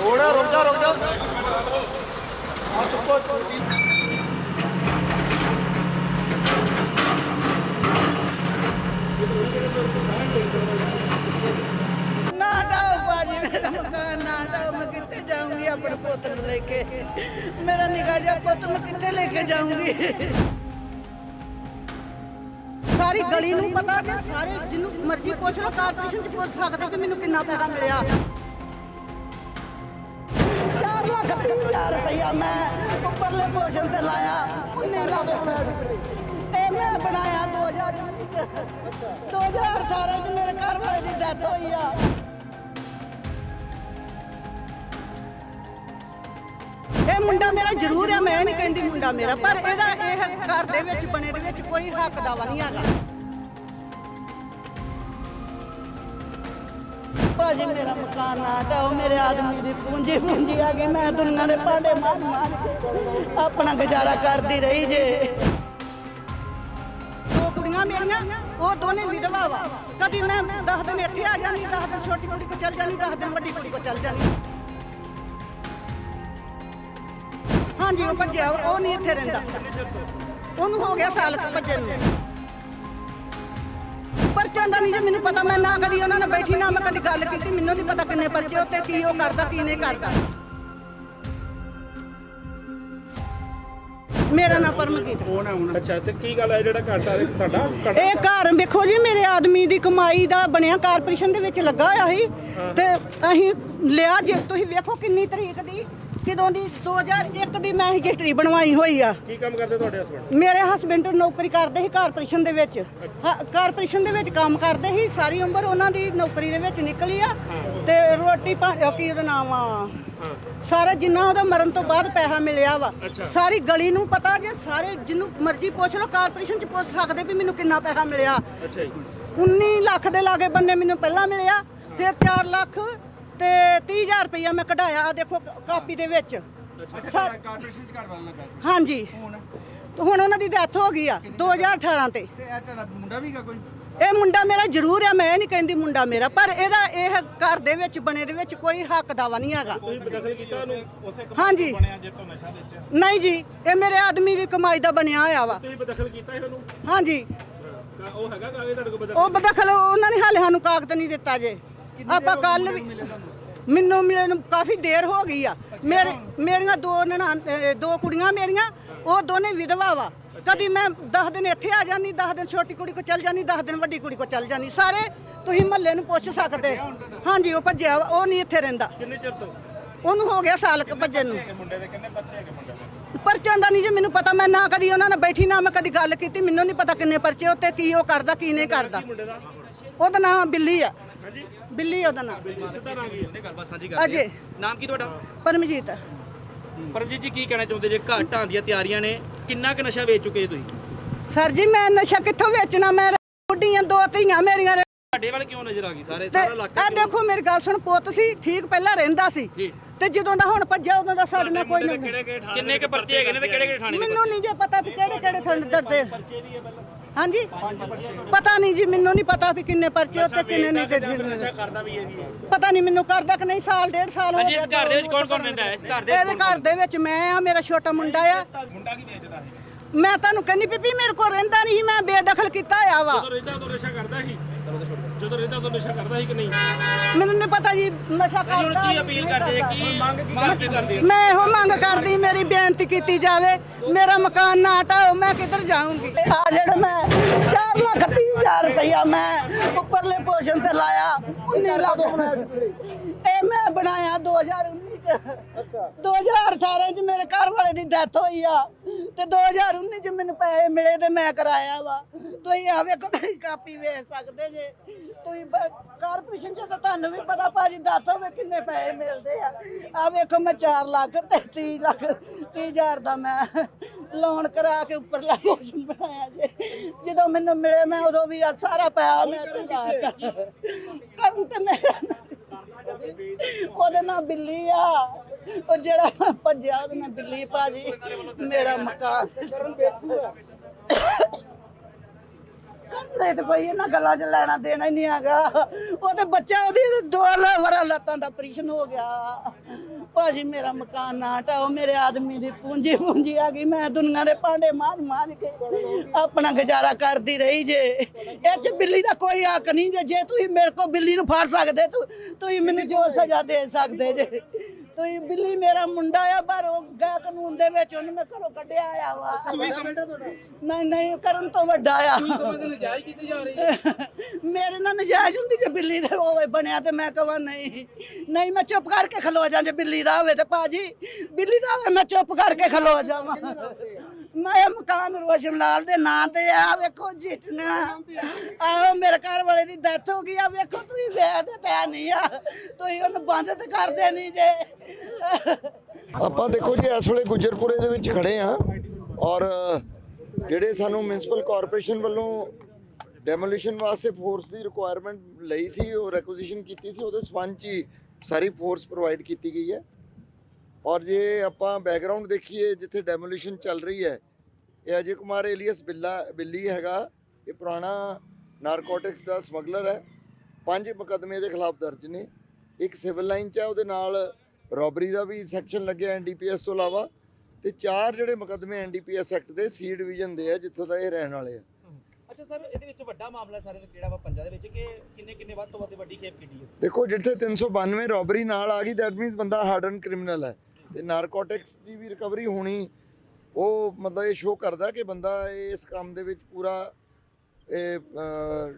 ਥੋੜਾ ਰੁਕ ਜਾ ਰੁਕ ਜਾ। ਆ ਚੁੱਪੋ ਨਾ ਡਾਓ ਬਾਜੀ, ਮੇਰਾ ਮਕਾਨ ਨਾ ਡਾਓ, ਮੈਂ ਕਿੱਥੇ ਜਾਊਂਗੀ ਆਪਣੇ ਪੁੱਤ ਨੂੰ ਲੈ ਕੇ? ਮੇਰਾ ਨਿਗਾਹ ਜਿਹਾ ਪੁੱਤ ਮੈਂ ਕਿੱਥੇ ਲੈ ਕੇ ਜਾਊਂਗੀ? ਸਾਰੀ ਗਲੀ ਨੂੰ ਪਤਾ ਜੇ ਸਾਰੇ ਜਿਹਨੂੰ ਮਰਜ਼ੀ ਪੁੱਛ ਲਓ, ਕਾਰਪੋਰੇਸ਼ਨ ਚ ਪੁੱਛ ਸਕਦੇ ਕਿ ਮੈਨੂੰ ਕਿੰਨਾ ਪੈਸਾ ਮਿਲਿਆ। 4 ਲੱਖ 30 ਹਜ਼ਾਰ ਰੁਪਇਆ ਮੈਂ ਉੱਪਰਲੇ ਪੋਸ਼ਨ ਤੇ ਲਾਇਆ 19 ਲੱਖ ਇਹ ਮੈਂ ਬਣਾਇਆ 2019 ਚ। 2018 ਚ ਮੇਰੇ ਘਰ ਵਾਲੇ ਦੀ ਡੈਥ ਹੋਈ ਆ। ਇਹ ਮੁੰਡਾ ਮੇਰਾ ਜ਼ਰੂਰ ਹੈ ਮੈਂ ਨਹੀਂ ਕਹਿੰਦੀ ਮੁੰਡਾ ਮੇਰਾ, ਪਰ ਇਹਦਾ ਇਹ ਘਰ ਦੇ ਵਿੱਚ ਬਣੇ ਦੇ ਵਿੱਚ ਕੋਈ ਹੱਕ ਦਾਵਾ ਨਹੀਂ ਹੈਗਾ। ਭਾਜੀ ਮੇਰਾ ਮਕਾਨ ਨਾ ਢਾਓ ਮੇਰੇ ਆਦਮੀ ਦੀ ਪੂੰਜੀ ਪੂੰਜੀ ਆ ਗਈ, ਮੈਂ ਦੁਨੀਆ ਦੇ ਭਾਂਡੇ ਮਾਰ ਮਾਰ ਕੇ ਆਪਣਾ ਗੁਜ਼ਾਰਾ ਕਰਦੀ ਰਹੀ ਜੇ। ਦੋ ਕੁੜੀਆਂ ਮੇਰੀਆਂ, ਉਹ ਦੋਨੇ ਵਿਧਵਾ ਵਾ। ਕਦੀ ਮੈਂ 10 ਦਿਨ ਇੱਥੇ ਆ ਜਾਣੀ 10 ਦਿਨ ਛੋਟੀ ਕੁੜੀ ਕੋ ਚੱਲ ਜਾਣੀ 10 ਦਿਨ ਵੱਡੀ ਕੁੜੀ ਕੋ ਚੱਲ ਜਾਣੀ ਹਾਂਜੀ, ਉਹ ਭੱਜਿਆ, ਉਹ ਨਹੀਂ ਇੱਥੇ ਰਹਿੰਦਾ। ਉਹਨੂੰ ਹੋ ਗਿਆ ਸਾਲ ਭੱਜੇ ਨੂੰ। ਪਰਚਾਂ ਦਾ ਨਹੀਂ ਜੇ ਮੈਨੂੰ ਪਤਾ ਮੈਂ ਨਾ ਕਦੀ ਉਹਨਾਂ ਨਾਲ ਬੈਠੀ ਨਾ ਮੈਂ ਕਦੀ ਗੱਲ ਕੀਤੀ ਮੈਨੂੰ ਨਹੀਂ ਪਤਾ ਕਿੰਨੇ ਪਰਚੇ ਉੱਤੇ ਕੀ ਉਹ ਕਰਦਾ ਕੀ ਨਹੀਂ ਕਰਦਾ। ਮੇਰਾ ਨਾਮ ਪਰਮਜੀਤ ਅੱਛਾ ਤੇ ਕੀ ਗੱਲ ਹੈ ਜਿਹੜਾ ਘਾਟਾ ਇਹ ਤੁਹਾਡਾ? ਘਾਟਾ ਇਹ ਘਰ ਵੇਖੋ ਜੀ ਮੇਰੇ ਆਦਮੀ ਦੀ ਕਮਾਈ ਦਾ ਬਣਿਆ ਕਾਰਪੋਰੇਸ਼ਨ ਦੇ ਵਿੱਚ ਲੱਗਾ ਹੋਇਆ ਸੀ। ਤੇ ਅਸੀਂ ਲਿਆ ਜੇ ਤੁਸੀਂ ਵੇਖੋ ਕਿੰਨੀ ਤਰੀਕ ਦੀ ਕਿਦੋਂ ਦੀ 2001 ਦੀ ਮੈਂ ਰਜਿਸਟਰੀ ਬਣਵਾਈ ਹੋਈ ਆ। ਕੀ ਕੰਮ ਕਰਦੇ ਤੁਹਾਡੇ ਹਸਬੰਡ ਮੇਰੇ ਹਸਬੰਡ ਨੌਕਰੀ ਕਰਦੇ ਸੀ ਕਾਰਪੋਰੇਸ਼ਨ ਦੇ ਵਿੱਚ। ਹਾਂ, ਕਾਰਪੋਰੇਸ਼ਨ ਦੇ ਵਿੱਚ ਕੰਮ ਕਰਦੇ ਸੀ ਸਾਰੀ ਉਮਰ ਉਹਨਾਂ ਦੀ ਨੌਕਰੀ ਦੇ ਵਿੱਚ ਨਿਕਲੀ ਆ। ਤੇ ਰੋਟੀ ਪਾ- ਉਹ ਕੀ ਉਹਦਾ ਨਾਮ ਆ? ਹਾਂ। ਸਾਰਾ ਜਿੰਨਾ ਉਹਦਾ ਮਰਨ ਤੋਂ ਬਾਅਦ ਪੈਸਾ ਮਿਲਿਆ ਵਾ। ਸਾਰੀ ਗਲੀ ਨੂੰ ਪਤਾ ਜੇ ਸਾਰੇ ਜਿਹਨੂੰ ਮਰਜ਼ੀ ਪੁੱਛ ਲਓ ਕਾਰਪੋਰੇਸ਼ਨ ਚ ਪੁੱਛ ਸਕਦੇ ਵੀ ਮੈਨੂੰ ਕਿੰਨਾ ਪੈਸਾ ਮਿਲਿਆ। ਅੱਛਾ ਜੀ। 19 ਲੱਖ ਦੇ ਲਾਗੇ ਬੰਨੇ ਮੈਨੂੰ ਪਹਿਲਾਂ ਮਿਲਿਆ ਫਿਰ 4 ਲੱਖ ਤੇ 30000 ਰੁਪਇਆ ਮੈਂ ਕਢਾਇਆ ਆਹ ਦੇਖੋ ਕਾਪੀ ਦੇ ਵਿੱਚ। ਸਾ- ਕਾਰਪੋਰੇਸ਼ਨ ਚ ਘਰ ਵਾਲਾ ਲੱਗਾ ਸੀ? ਹਾਂਜੀ। ਹੁਣ? ਹੁਣ ਉਹਨਾਂ ਦੀ ਡੈਥ ਹੋ ਗਈ ਆ 2018 ਤੇ। ਤੇ ਇਹ ਤੁਹਾਡਾ ਮੁੰਡਾ ਵੀ ਹੈਗਾ ਕੋਈ? ਇਹ ਮੁੰਡਾ ਮੇਰਾ ਜ਼ਰੂਰ ਆ ਮੈਂ ਨਹੀਂ ਕਹਿੰਦੀ ਮੁੰਡਾ ਮੇਰਾ ਪਰ ਇਹਦਾ ਇਹ ਘਰ ਦੇ ਵਿੱਚ ਬਣੇ ਦੇ ਵਿੱਚ ਕੋਈ ਹੱਕ ਦਾਵਾ ਨਹੀਂ ਹੈਗਾ। ਤੁਸੀਂ ਬਦਖਲ ਕੀਤਾ ਉਹਨੂੰ? ਹਾਂਜੀ। ਨਹੀਂ ਜੀ ਇਹ ਮੇਰੇ ਆਦਮੀ ਦੀ ਕਮਾਈ ਦਾ ਬਣਿਆ ਹੋਇਆ ਵਾ। ਤੁਸੀਂ ਬਦਖਲ ਕੀਤਾ ਸੀ ਉਹਨੂੰ? ਹਾਂਜੀ। ਉਹ ਹੈਗਾ ਕਾਗਜ਼ ਤੁਹਾਡੇ ਕੋਲ ਬਦਖਲ ਉਹ ਬਦਖਲ ਉਹਨਾਂ ਨੇ ਹਾਲੇ ਸਾਨੂੰ ਕਾਗਜ਼ ਨਹੀਂ ਦਿੱਤਾ ਜੇ। ਆਪਾਂ ਕੱਲ ਵੀ ਮੈਨੂੰ ਮਿਲੇ ਨੂੰ ਕਾਫੀ ਦੇਰ ਹੋ ਗਈ ਆ। ਮੇਰੇ ਮੇਰੀਆਂ ਦੋ ਨਨਾਣ ਅਹ ਦੋ ਕੁੜੀਆਂ ਮੇਰੀਆਂ ਉਹ ਦੋਨੇ ਵਿਧਵਾ ਵਾ। ਕਦੀ ਮੈਂ 10 ਦਿਨ ਇੱਥੇ ਆ ਜਾਂਦੀ 10 ਦਿਨ ਛੋਟੀ ਕੁੜੀ ਕੋ ਚੱਲ ਜਾਂਦੀ 10 ਦਿਨ ਵੱਡੀ ਕੁੜੀ ਕੋ ਚੱਲ ਜਾਂਦੀ। ਸਾਰੇ ਤੁਸੀਂ ਮਹੱਲੇ ਨੂੰ ਪੁੱਛ ਸਕਦੇ। ਹਾਂਜੀ ਉਹ ਭੱਜਿਆ ਵਾ, ਉਹ ਨਹੀਂ ਇੱਥੇ ਰਹਿੰਦਾ। ਕਿੰਨੇ ਚਿਰ ਤੋਂ? ਉਹਨੂੰ ਹੋ ਗਿਆ ਸਾਲ ਕ ਭੱਜਣ ਨੂੰ। ਮੁੰਡੇ ਦੇ ਕਿੰਨੇ ਬੱਚੇ ਹੈਗੇ ਮੁੰਡੇ ਦੇ? ਪਰਚਾਂ ਦਾ ਨਹੀਂ ਜੇ ਮੈਨੂੰ ਪਤਾ ਮੈਂ ਨਾ ਕਦੀ ਉਹਨਾਂ ਨਾਲ ਬੈਠੀ ਨਾ ਮੈਂ ਕਦੀ ਗੱਲ ਕੀਤੀ ਮੈਨੂੰ ਨਹੀਂ ਪਤਾ ਕਿੰਨੇ ਪਰਚੇ ਉੱਤੇ ਕੀ ਉਹ ਕਰਦਾ ਕੀ ਨਹੀਂ ਕਰਦਾ। ਉਹਦਾ ਨਾਮ ਬਿੱਲੀ ਆ। ਬਿੱਲੀ ਉਹਦਾ ਨਾਮ। ਸਿੱਧਾ ਨਾਂ ਕੀ ਹੈ? ਗੱਲਬਾਤ ਸਾਂਝੀ ਅਜੇ। ਨਾਮ ਕੀ ਤੁਹਾਡਾ? ਪਰਮਜੀਤ। ਪਰਮਜੀਤ ਜੀ ਕੀ ਕਹਿਣਾ ਚਾਹੁੰਦੇ ਜੇ ਘਰ ਢਾਣ ਦੀਆਂ ਤਿਆਰੀਆਂ ਨੇ? ਕਿੰਨਾ ਕੁ ਨਸ਼ਾ ਵੇਚ ਚੁੱਕੇ ਤੁਸੀਂ? ਸਰ ਜੀ ਮੈਂ ਨਸ਼ਾ ਕਿੱਥੋਂ ਵੇਚਣਾ? ਮੈਂ ਬੁੱਢੀਆਂ ਦੋ ਧੀਆਂ ਮੇਰੀਆਂ ਤੁਹਾਡੇ ਵੱਲ ਕਿਉਂ ਨਜ਼ਰ ਆ ਗਈ ਸਾਰੇ? ਸਾਰਾ ਇਲਾਕਾ ਇਹ ਦੇਖੋ ਮੇਰੀ ਗੱਲ ਸੁਣ ਪੁੱਤ ਸੀ ਠੀਕ ਪਹਿਲਾਂ ਰਹਿੰਦਾ ਸੀ। ਜੀ। ਤੇ ਜਦੋਂ ਦਾ ਹੁਣ ਭੱਜਿਆ ਉਦੋਂ ਦਾ ਸਾਡੇ ਨਾਲ ਕੋਈ ਨਹੀਂ। ਕਿੰਨੇ ਕੁ ਪਰਚੇ ਹੈਗੇ ਨੇ ਤੇ ਕਿਹੜੇ ਕਿਹੜੇ ਥਾਣੇ ਦੇ ਮੈਨੂੰ ਨਹੀਂ ਜੇ ਪਤਾ ਵੀ ਕਿਹੜੇ ਕਿਹੜੇ ਥੰਡ ਦਰਦੇ ਹਾਂਜੀ ਪਤਾ ਨਹੀਂ ਜੀ ਮੈਨੂੰ ਨਹੀਂ ਪਤਾ ਵੀ ਕਿੰਨੇ ਪਰਚੇ ਉੱਤੇ ਕਿੰਨੇ ਨਹੀਂ ਦੇ ਨਸ਼ਾ ਕਰਦਾ ਵੀ ਹੈ ਜੀ ਇਹ। ਪਤਾ ਨਹੀਂ ਮੈਨੂੰ ਕਰਦਾ ਕਿ ਨਹੀਂ ਸਾਲ ਡੇਢ ਸਾਲ ਹੋ ਹਾਂਜੀ, ਗਿਆ ਇਸ ਘਰ ਦੇ ਵਿੱਚ ਕੌਣ-ਕੌਣ ਰਹਿੰਦਾ ਹੈ? ਇਸ ਘਰ ਦੇ ਵਿੱਚ ਇਹਦੇ ਘਰ ਦੇ ਵਿੱਚ ਮੈਂ ਆ ਮੇਰਾ ਛੋਟਾ ਮੁੰਡਾ ਆ ਮੁੰਡਾ ਕੀ ਵੇਚਦਾ ਮੈਂ ਤੁਹਾਨੂੰ ਕਹਿੰਦੀ ਬੀਬੀ ਮੇਰੇ ਕੋਲ ਰਹਿੰਦਾ ਨਹੀਂ ਮੈਂ ਬੇਦਖਲ ਕੀਤਾ ਹੋਇਆ ਵਾ। ਜਦੋਂ ਰਹਿੰਦਾ ਉਦੋਂ ਨਸ਼ਾ ਕਰਦਾ ਸੀ? ਜਦੋਂ ਰਹਿੰਦਾ ਉਦੋਂ ਨਸ਼ਾ ਕਰਦਾ ਸੀ ਕਿ ਨਹੀਂ? ਮੈਨੂੰ ਨਹੀਂ ਪਤਾ ਜੀ ਨਸ਼ਾ ਹੁਣ ਕਰਦਾ ਕੀ ਅਪੀਲ ਕਰਦੇ ਜੇ। ਕੀ ਮੰਗ ਕੀ ਕਰਦੇ ਹੋ? ਮੈਂ ਇਹੋ ਮੰਗ ਕਰਦੀ ਮੇਰੀ ਬੇਨਤੀ ਕੀਤੀ ਜਾਵੇ ਮੇਰਾ ਮਕਾਨ ਨਾ ਹਟਾਓ ਮੈਂ ਕਿੱਧਰ ਜਾਊਂਗੀ? ਆ ਜਿਹੜਾ ਮੈਂ 4 ਲੱਖ 30 ਹਜ਼ਾਰ ਰੁਪਇਆ ਮੈਂ ਉੱਪਰਲੇ ਪੋਸ਼ਨ ਤੇ ਲਾਇਆ 19 ਲੱਖ ਇਹ ਮੈਂ ਬਣਾਇਆ 2019 ਚ ਅੱਛਾ। 2018 ਚ ਮੇਰੇ ਘਰ ਵਾਲੇ ਦੀ ਡੈਥ ਹੋਈ ਆ। ਤੇ 2019 ਚ ਮੈਨੂੰ ਪੈਸੇ ਮਿਲੇ ਤੇ ਮੈਂ ਕਰਾਇਆ ਵਾ। ਤੁਸੀਂ ਆ ਵੇਖੋ ਮੇਰੀ ਕਾਪੀ ਵੇਚ ਸਕਦੇ ਜੇ। ਤੁਸੀਂ ਕਾਰਪੋਰੇਸ਼ਨ ਚ ਤਾਂ ਤੁਹਾਨੂੰ ਵੀ ਪਤਾ ਭਾਜੀ ਦੱਸ ਹੋਵੇ ਕਿੰਨੇ ਪੈਸੇ ਮਿਲਦੇ ਆ। ਆ ਵੇਖੋ ਮੈਂ 4 ਲੱਖ ਤੇ 30 ਲੱਖ 30 ਹਜ਼ਾਰ ਦਾ ਮੈਂ ਲੋਨ ਕਰਾ ਕੇ ਉੱਪਰਲਾ ਪੋਸ਼ਨ ਬਣਾਇਆ ਜੇ। ਜਦੋਂ ਮੈਨੂੰ ਮਿਲੇ ਮੈਂ ਉਦੋਂ ਵੀ ਆ ਸਾਰਾ ਪੈਸਾ ਮੈਂ ਤੇ ਲਾਤਾ। ਕਰਨ ਤੇ ਮੇਰਾ ਉਹਦੇ ਨਾਲ ਬਿੱਲੀ ਆ। ਉਹ ਜਿਹੜਾ ਭੱਜਿਆ ਉਹਦੇ ਨਾਲ ਬਿੱਲੀ ਭਾਜੀ। ਮੇਰਾ ਮਕਾਨ। ਕਰਦੇ ਤੇ ਕੋਈ ਇਹਨਾਂ ਗੱਲਾਂ 'ਚ ਲੈਣਾ ਦੇਣਾ ਹੀ ਨਹੀਂ ਹੈਗਾ। ਉਹ ਤੇ ਬੱਚਾ ਉਹਦੀ ਦੋ ਵਾਰਾ ਲੱਤਾਂ ਦਾ ਆਪਰੇਸ਼ਨ ਹੋ ਗਿਆ। ਭਾਜੀ ਮੇਰਾ ਮਕਾਨ ਨਾ ਹਟਾਓ, ਮੇਰੇ ਆਦਮੀ ਦੀ ਪੂੰਜੀ ਪੂੰਜੀ ਆ ਗਈ। ਮੈਂ ਦੁਨੀਆ ਦੇ ਭਾਂਡੇ ਮਾਂਜ ਮਾਂਜ ਕੇ ਆਪਣਾ ਗੁਜ਼ਾਰਾ ਕਰਦੀ ਰਹੀ ਜੇ। ਇਹ ਚ ਬਿੱਲੀ ਦਾ ਕੋਈ ਹੱਕ ਨਹੀਂ ਜੇ। ਜੇ ਤੁਸੀਂ ਮੇਰੇ ਕੋ ਬਿੱਲੀ ਨੂੰ ਫੜ ਸਕਦੇ, ਤੂੰ ਤੁਸੀਂ ਮੈਨੂੰ ਜੋ ਸਜ਼ਾ ਦੇ ਸਕਦੇ ਜੇ। ਤੁਸੀਂ ਬਿੱਲੀ ਮੇਰਾ ਮੁੰਡਾ ਆ ਪਰ ਉਹ ਗਾ ਕਾਨੂੰਨ ਦੇ ਵਿੱਚ ਉਹਨੂੰ ਮੈਂ ਘਰੋਂ ਕੱਢਿਆ ਆ ਵਾ। ਨਹੀਂ ਨਹੀਂ ਕਰਨ ਤੋਂ ਵੱਡਾ ਆ। ਨਜਾਇਜ਼ ਕੀਤੀ ਜਾ ਰਹੀ ਹੈ? ਮੇਰੇ ਨਾਲ ਨਜਾਇਜ਼ ਹੁੰਦੀ ਜੇ ਬਿੱਲੀ ਦੇ ਹੋਵੇ ਬਣਿਆ ਤੇ ਮੈਂ ਕਹਾਂ ਨਹੀਂ। ਨਹੀਂ ਮੈਂ ਚੁੱਪ ਕਰਕੇ ਖਲੋ ਜਾਂ ਜੇ ਬਿੱਲੀ ਦਾ ਹੋਵੇ ਤੇ ਭਾਜੀ ਬਿੱਲੀ ਦਾ ਹੋਵੇ ਮੈਂ ਚੁੱਪ ਕਰਕੇ ਖਲੋ ਜਾਵਾਂ। ਮੈਂ ਮਕਾਨ ਰੋਸ਼ਨ ਲਾਲ ਦੇ ਨਾਂ ਤੇ ਆ, ਵੇਖੋ ਜਿੱਤਨਾ ਆਹ, ਮੇਰੇ ਘਰ ਵਾਲੇ ਦੀ ਡੈਥ ਹੋ ਗਈ ਆ, ਵੇਖੋ ਤੁਸੀਂ ਵੇਖਦੇ ਤੇ ਨਹੀਂ ਆ। ਤੁਸੀਂ ਉਹਨੂੰ ਬੰਦ ਤੇ ਕਰਦੇ ਨਹੀਂ ਜੇ। ਆਪਾਂ ਦੇਖੋ ਜੀ, ਇਸ ਵੇਲੇ ਗੁਜਰਪੁਰੇ ਦੇ ਵਿੱਚ ਖੜੇ ਆ ਔਰ, ਜਿਹੜੇ ਸਾਨੂੰ ਮਿਊਨਿਸਪਲ ਕਾਰਪੋਰੇਸ਼ਨ ਵੱਲੋਂ ਡੈਮੋਲੀਸ਼ਨ ਵਾਸਤੇ ਫੋਰਸ ਦੀ ਰਿਕੁਆਇਰਮੈਂਟ ਲਈ ਸੀ, ਉਹ ਰੈਕੁਜੀਸ਼ਨ ਕੀਤੀ ਸੀ, ਉਹਦੇ ਸਬੰਧ 'ਚ ਸਾਰੀ ਫੋਰਸ ਪ੍ਰੋਵਾਈਡ ਕੀਤੀ ਗਈ ਹੈ। ਔਰ ਜੇ ਆਪਾਂ ਬੈਕਗ੍ਰਾਉਂਡ ਦੇਖੀਏ ਜਿੱਥੇ ਡੈਮੋਲੀਸ਼ਨ ਚੱਲ ਰਹੀ ਹੈ ਇਹ ਅਜੇ ਕੁਮਾਰ ਏਲੀਅਸ ਬਿੱਲਾ ਬਿੱਲੀ ਹੈਗਾ। ਇਹ ਪੁਰਾਣਾ ਨਾਰਕੋਟਿਕਸ ਦਾ ਸਮਗਲਰ ਹੈ। ਪੰਜ ਮੁਕੱਦਮੇ ਦੇ ਖਿਲਾਫ ਦਰਜ ਨੇ। ਇੱਕ ਸਿਵਲ ਲਾਈਨ 'ਚ ਹੈ ਉਹਦੇ ਨਾਲ ਰੋਬਰੀ ਦਾ ਵੀ ਸੈਕਸ਼ਨ ਲੱਗਿਆ ਐਨਡੀਪੀਐਸ ਤੋਂ ਇਲਾਵਾ। ਤੇ ਚਾਰ ਜਿਹੜੇ ਮੁਕੱਦਮੇ ਐਨਡੀਪੀਐਸ ਐਕਟ ਦੇ ਸੀ ਡਿਵੀਜ਼ਨ ਦੇ ਆ ਜਿੱਥੋਂ ਦਾ ਇਹ ਰਹਿਣ ਵਾਲੇ ਆ। ਅੱਛਾ ਸਰ ਇਹਦੇ ਵਿੱਚ ਵੱਡਾ ਮਾਮਲਾ ਸਾਰੇ ਦਾ ਕਿਹੜਾ ਵਾ ਪੰਜਾ ਦੇ ਵਿੱਚ ਕਿ ਕਿੰਨੇ ਕਿੰਨੇ ਵੱਧ ਤੋਂ ਵੱਧ ਵੱਡੀ ਖੇਪ ਕਿੱਡੀ ਹੈ? ਦੇਖੋ ਜਿੱਥੇ 392 ਰੋਬਰੀ ਨਾਲ ਆ ਗਈ ਦੈਟ ਮੀਨਸ ਬੰਦਾ ਹਾਰਡਨ ਕ੍ਰਿਮੀਨਲ ਹੈ। ਤੇ ਨਾਰਕੋਟਿਕਸ ਦੀ ਵੀ ਰਿਕਵਰੀ ਹੋਣੀ ਉਹ ਮਤਲਬ ਇਹ ਸ਼ੋਅ ਕਰਦਾ ਕਿ ਬੰਦਾ ਇਸ ਕੰਮ ਦੇ ਵਿੱਚ ਪੂਰਾ ਇਹ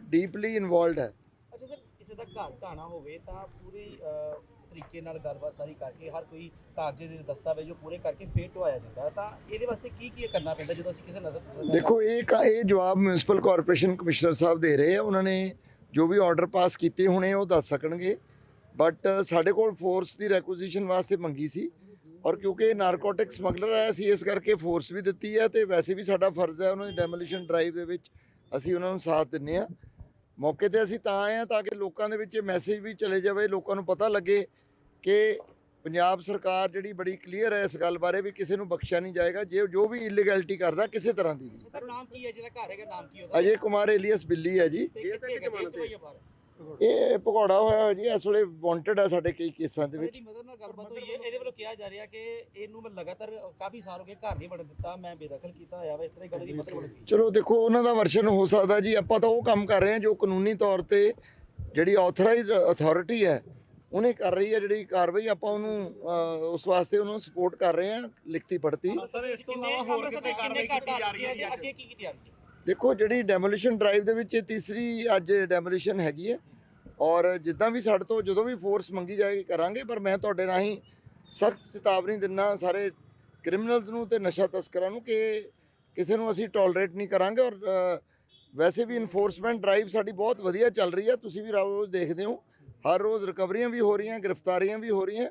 ਡੀਪਲੀ ਇਨਵੋਲਡ ਹੈ। ਅੱਛਾ ਸਰ ਕਿਸੇ ਦਾ ਘਰ ਘਾਣਾ ਹੋਵੇ ਤਾਂ ਪੂਰੀ ਅਹ, ਤਰੀਕੇ ਨਾਲ ਗੱਲਬਾਤ ਸਾਰੀ ਕਰਕੇ ਹਰ ਕੋਈ ਕਾਗਜ਼ੇ ਦੇ ਦਸਤਾਵੇਜ਼ ਉਹ ਪੂਰੇ ਕਰਕੇ ਫੇਰ ਢਵਾਇਆ ਜਾਂਦਾ ਹੈ। ਤਾਂ ਇਹਦੇ ਵਾਸਤੇ ਕੀ ਕੀ ਕਰਨਾ ਪੈਂਦਾ ਜਦੋਂ ਅਸੀਂ ਕਿਸੇ ਨਜ਼ਰ ਦੇਖੋ ਇਹ ਕ- ਇਹ ਜਵਾਬ ਮਿਊਨਿਸਪਲ ਕਾਰਪੋਰੇਸ਼ਨ ਕਮਿਸ਼ਨਰ ਸਾਹਿਬ ਦੇ ਰਹੇ ਆ। ਉਹਨਾਂ ਨੇ ਜੋ ਵੀ ਆਰਡਰ ਪਾਸ ਕੀਤੇ ਹੋਣੇ ਉਹ ਦੱਸ ਸਕਣਗੇ। ਬਟ ਸਾਡੇ ਕੋਲ ਫੋਰਸ ਦੀ ਰੈਕੁਜੀਸ਼ਨ ਵਾਸਤੇ ਮੰਗੀ ਸੀ। ਔਰ ਕਿਉਂਕਿ ਇਹ ਨਾਰਕੋਟਿਕ ਸਮਗਲਰ ਹੈ ਅਸੀਂ ਇਸ ਕਰਕੇ ਫੋਰਸ ਵੀ ਦਿੱਤੀ ਹੈ ਤੇ ਵੈਸੇ ਵੀ ਸਾਡਾ ਫਰਜ਼ ਹੈ ਉਹਨਾਂ ਦੀ ਡੈਮੋਲੀਸ਼ਨ ਡਰਾਈਵ ਦੇ ਵਿੱਚ ਅਸੀਂ ਉਹਨਾਂ ਨੂੰ ਸਾਥ ਦਿੰਨੇ ਆ ਮੌਕੇ ਤੇ ਅਸੀਂ ਤਾਂ ਆਏ ਆ ਤਾਂ ਕਿ ਲੋਕਾਂ ਦੇ ਵਿੱਚ ਇਹ ਮੈਸੇਜ ਵੀ ਚਲੇ ਜਾਵੇ ਲੋਕਾਂ ਨੂੰ ਪਤਾ ਲੱਗੇ ਕਿ ਪੰਜਾਬ ਸਰਕਾਰ ਜਿਹੜੀ ਬੜੀ ਕਲੀਅਰ ਹੈ ਇਸ ਗੱਲ ਬਾਰੇ ਵੀ ਕਿਸੇ ਨੂੰ ਬਖਸ਼ਿਆ ਨਹੀਂ ਜਾਏਗਾ ਜੇ ਜੋ ਵੀ ਇਲੀਗੈਲਿਟੀ ਕਰਦਾ ਕਿਸੇ ਤਰ੍ਹਾਂ ਦੀ ਵੀ। ਸਰ ਨਾਮ ਕੀ ਹੈ ਜਿਹਦਾ ਘਰ ਹੈਗਾ ਨਾਮ ਕੀ ਉਹਦਾ? ਅਜੇ ਕੁਮਾਰ ਏਲੀਅਸ ਬਿੱਲੀ ਹੈ ਜੀ। ਇਹ ਭਗੌੜਾ ਹੋਇਆ ਹੋਇਆ ਜੀ ਇਸ ਵੇਲੇ ਵਾਂਟਡ ਹੈ ਸਾਡੇ ਕਈ ਕੇਸਾਂ ਦੇ ਵਿੱਚ। ਇਹਦੀ ਮਦਦ ਨਾਲ ਗੱਲਬਾਤ ਹੋਈ ਹੈ। ਇਹਦੇ ਵੱਲੋਂ ਕਿਹਾ ਜਾ ਰਿਹਾ ਕਿ ਇਹਨੂੰ ਮੈਂ ਲਗਾਤਾਰ ਕਾਫੀ ਸਾਲ ਹੋ ਗਏ ਘਰ ਨਹੀਂ ਵੜਨ ਦਿੱਤਾ ਮੈਂ ਬੇਦਖਲ ਕੀਤਾ ਹੋਇਆ ਵਾ ਇਸ ਤਰ੍ਹਾਂ ਦੀ ਗੱਲ ਦੀ ਮਤਲਬ ਬਣੀ ਚਲੋ ਦੇਖੋ ਉਹਨਾਂ ਦਾ ਵਰਸ਼ਨ ਹੋ ਸਕਦਾ ਜੀ। ਆਪਾਂ ਤਾਂ ਉਹ ਕੰਮ ਕਰ ਰਹੇ ਹਾਂ ਜੋ ਕਾਨੂੰਨੀ ਤੌਰ ਤੇ ਜਿਹੜੀ ਆਥੋਰਾਈਜ਼ਡ ਅਥਾਰਟੀ ਹੈ ਉਹਨੇ ਕਰ ਰਹੀ ਹੈ ਜਿਹੜੀ ਕਾਰਵਾਈ। ਆਪਾਂ ਉਹਨੂੰ ਉਸ ਵਾਸਤੇ ਉਹਨੂੰ ਸਪੋਰਟ ਕਰ ਰਹੇ ਹਾਂ ਲਿਖਤੀ ਪੜਤੀ ਸਰ ਇਸ ਤੋਂ ਕਿੰਨੇ ਇਲਾਵਾ ਹੋਰ ਕਿਤੇ ਕਿੰਨੇ ਕਾਰਵਾਈ ਘੱਟ ਕੀਤੀ ਜਾ ਰਹੀ ਹੈ ਜੀ ਅੱਜ? ਅੱਗੇ ਕੀ ਕੀ ਤਿਆਰੀ ਹੈ? ਦੇਖੋ ਜਿਹੜੀ ਡੈਮੋਲੀਸ਼ਨ ਡਰਾਈਵ ਦੇ ਵਿੱਚ ਇਹ ਤੀਸਰੀ ਅੱਜ ਡੈਮੋਲੀਸ਼ਨ ਹੈਗੀ ਹੈ। ਔਰ ਜਿੱਦਾਂ ਵੀ ਸਾਡੇ ਤੋਂ ਜਦੋਂ ਵੀ ਫੋਰਸ ਮੰਗੀ ਜਾਏਗੀ ਕਰਾਂਗੇ, ਪਰ ਮੈਂ ਤੁਹਾਡੇ ਰਾਹੀਂ ਸਖਤ ਚੇਤਾਵਨੀ ਦਿੰਨਾ ਸਾਰੇ ਕ੍ਰਿਮੀਨਲਸ ਨੂੰ ਤੇ ਨਸ਼ਾ ਤਸਕਰਾਂ ਨੂੰ ਕਿ ਕਿਸੇ ਨੂੰ ਅਸੀਂ ਟੋਲਰੇਟ ਨਹੀਂ ਕਰਾਂਗੇ। ਔਰ ਵੈਸੇ ਵੀ ਇਨਫੋਰਸਮੈਂਟ ਡਰਾਈਵ ਸਾਡੀ ਬਹੁਤ ਵਧੀਆ ਚੱਲ ਰਹੀ ਹੈ। ਤੁਸੀਂ ਵੀ ਰੋਜ਼ ਦੇਖਦੇ ਹੋ, ਹਰ ਰੋਜ਼ ਰਿਕਵਰੀਆਂ ਵੀ ਹੋ ਰਹੀਆਂ, ਗ੍ਰਿਫਤਾਰੀਆਂ ਵੀ ਹੋ ਰਹੀਆਂ।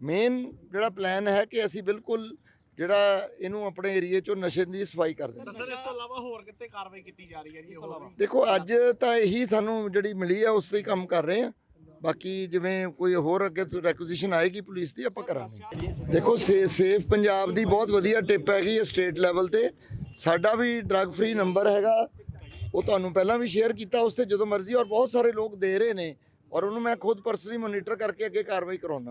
ਮੇਨ ਜਿਹੜਾ ਪਲਾਨ ਹੈ ਕਿ ਅਸੀਂ ਬਿਲਕੁਲ ਜਿਹੜਾ ਇਹਨੂੰ ਆਪਣੇ ਏਰੀਏ ਚੋਂ ਨਸ਼ੇ ਦੀ ਸਫ਼ਾਈ ਕਰ ਦੇਣਾ ਸਰ ਇਸ ਤੋਂ ਇਲਾਵਾ ਹੋਰ ਕਿਤੇ ਕਾਰਵਾਈ ਕੀਤੀ ਜਾ ਰਹੀ ਹੈ ਜੀ ਹੋਰ? ਦੇਖੋ ਅੱਜ ਤਾਂ ਇਹੀ ਸਾਨੂੰ ਜਿਹੜੀ ਮਿਲੀ ਹੈ ਉਸ ਤੇ ਹੀ ਕੰਮ ਕਰ ਰਹੇ ਆ। ਬਾਕੀ ਜਿਵੇਂ ਕੋਈ ਹੋਰ ਅੱਗੇ ਤੋਂ ਰੈਕੁਜੀਸ਼ਨ ਆਏਗੀ ਪੁਲਿਸ ਦੀ ਆਪਾਂ ਕਰਾਂਗੇ। ਦੇਖੋ ਸੇ ਸੇਫ ਪੰਜਾਬ ਦੀ ਬਹੁਤ ਵਧੀਆ ਟਿਪ ਹੈਗੀ ਹੈ ਸਟੇਟ ਲੈਵਲ ਤੇ। ਸਾਡਾ ਵੀ ਡਰੱਗ ਫ੍ਰੀ ਨੰਬਰ ਹੈਗਾ। ਉਹ ਤੁਹਾਨੂੰ ਪਹਿਲਾਂ ਵੀ ਸ਼ੇਅਰ ਕੀਤਾ ਉਸ ਤੇ ਜਦੋਂ ਮਰਜ਼ੀ ਔਰ ਬਹੁਤ ਸਾਰੇ ਲੋਕ ਦੇ ਰਹੇ ਨੇ। ਔਰ ਉਹਨੂੰ ਮੈਂ ਖੁਦ ਪਰਸਨਲੀ ਮੋਨੀਟਰ ਕਰਕੇ ਅੱਗੇ ਕਾਰਵਾਈ ਕਰਾਉਣਾ